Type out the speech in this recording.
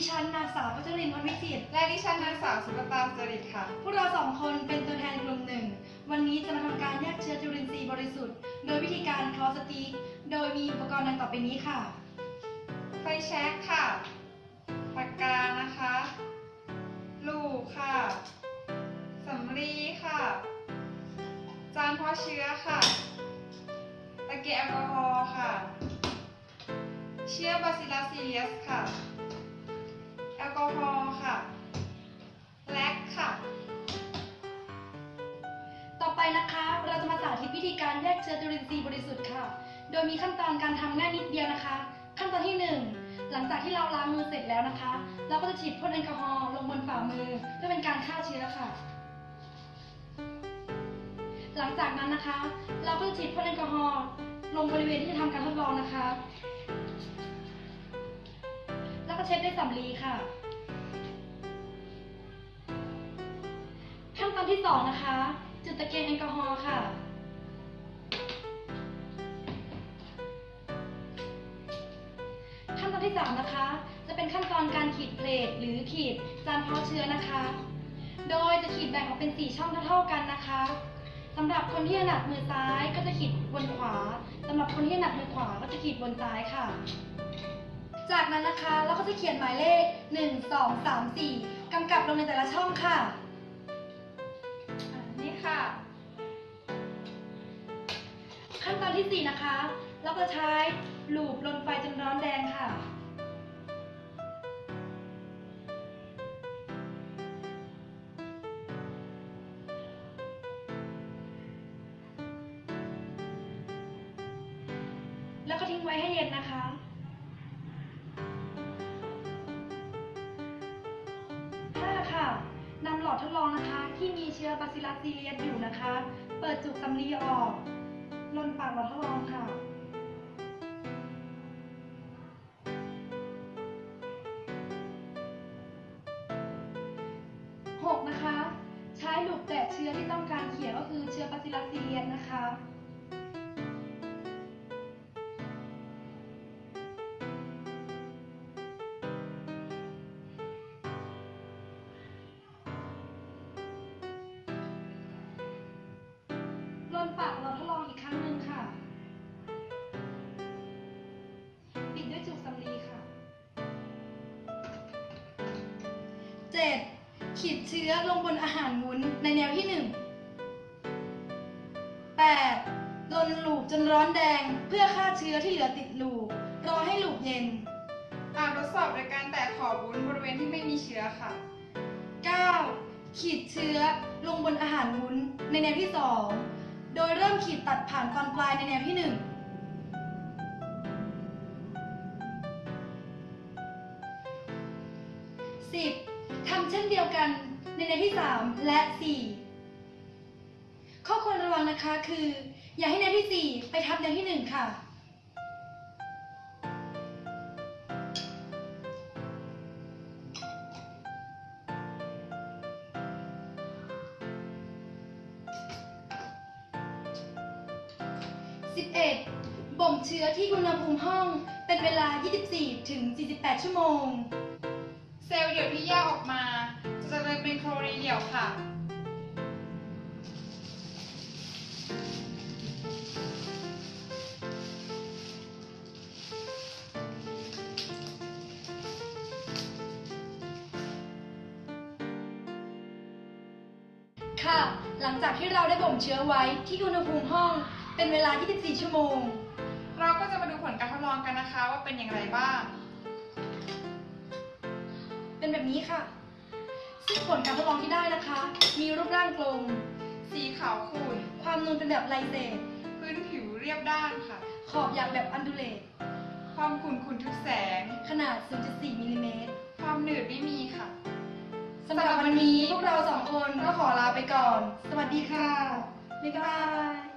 ดิฉันนางสาวพัชรินทร์พรวิจิตรและดิฉันนางสาวสุภตาสริตค่ะ พวกเราสองคนเป็นตัวแทนกลุ่มหนึ่ง วันนี้จะมาทำการแยกเชื้อจุลินทรีย์บริสุทธิ์ โดยวิธีการคลอสตีกโดยมีอุปกรณ์ดังต่อไปนี้ค่ะ ไฟแช็กค่ะ ปากกานะคะ ลูกค่ะ สำลีค่ะ จานเพาะเชื้อค่ะ ตะเกียบแอลกอฮอล์ค่ะ เชื้อบาซิลัสซีเรียสค่ะแอล กอฮอล์ค่ะแลกค่ะ ต่อไปนะคะเราจะมาสาธิตวิธีการแยกเชื้อจุลินทรีย์บริสุทธิ์ค่ะ โดยมีขั้นตอนการทำง่ายนิดเดียวนะคะ ขั้นตอนที่หนึ่งหลังจากที่เราล้างมือเสร็จแล้วนะคะ เราก็จะฉีดพ่นแอลกอฮอล์ลงบนฝ่ามือเพื่อเป็นการฆ่าเชื้อค่ะ หลังจากนั้นนะคะ เราก็จะฉีดพ่นแอลกอฮอล์ลงบริเวณที่จะทำการทดลองนะคะ แล้วก็เช็ดด้วยสำลีค่ะ ตอนที่สองนะคะ จุดตะเกียงแอลกอฮอล์ค่ะ ขั้นตอนที่สามนะคะ จะเป็นขั้นตอนการขีดเพลทหรือขีดจานเพาะเชื้อนะคะ โดยจะขีดแบ่งออกเป็นสี่ช่องเท่าๆกันนะคะสำหรับคนที่ถนัดมือซ้ายก็จะขีดบนขวาสำหรับคนที่ถนัดมือขวาก็จะขีดบนซ้ายค่ะ จากนั้นนะคะเราก็จะเขียนหมายเลข 1 2 3 4กำกับลงในแต่ละช่องค่ะอะ ขั้นตอนที่ 4 นะคะ เราก็ใช้ลูบลนไฟจนร้อนแดงค่ะ แล้วก็ทิ้งไว้ให้เย็นนะคะห้าค่ะนำหลอดทดลองนะคะ ที่มีเชื้อบาซิลัสซีเรียสอยู่นะคะ เปิดจุกสำลีออก ลนปากหลอดทดลองค่ะหกนะคะ ใช้หลุกแตะเชื้อที่ต้องการเขียนก็คือเชื้อปาซิลัสซีเรียนนะคะ 7. ขีดเชื้อลงบนอาหารวุ้นในแนวที่ 1 8. ลนลูกจนร้อนแดงเพื่อฆ่าเชื้อที่เหลือติดลูกรอให้ลูกเย็น อ่านทดสอบโดยการแตะขอบวุ้นบริเวณที่ไม่มีเชื้อค่ะ 9. ขีดเชื้อลงบนอาหารวุ้นในแนวที่ 2 โดยเริ่มขีดตัดผ่านตอนปลายในแนวที่1 10. ทำเช่นเดียวกันในแนที่ 3 และ 4 ข้อควรระวังนะคะคือ อย่าให้แนที่ 4 ไปทับแนที่ 1 ค่ะ 11. บ่มเชื้อที่อุณหภูมิห้องเป็นเวลา 24ถึง48 ชั่วโมง เซลล์เดี่ยวที่แยกออกมา จะเจริญเป็นโครนีเดี่ยวค่ะ ค่ะ หลังจากที่เราได้บ่มเชื้อไว้ที่อุณหภูมิห้องเป็นเวลา 24 ชั่วโมง เราก็จะมาดูผลการทดลองกันนะคะว่าเป็นอย่างไรบ้าง เป็นแบบนี้ค่ะ ซึ่งผลการทดลองที่ได้นะคะ มีรูปร่างกลม สีขาวขุ่น ความนูนเป็นแบบไลเซตพื้นผิวเรียบด้านค่ะ ขอบอย่างแบบอันดูเลต ความขุ่นขุ่นทึบแสง ขนาด 0.4มิลลิเมตร ความหนืดไม่มีค่ะ สำหรับวันนี้พวกเราสองคนก็ขอลาไปก่อน สวัสดีค่ะบ๊ายบาย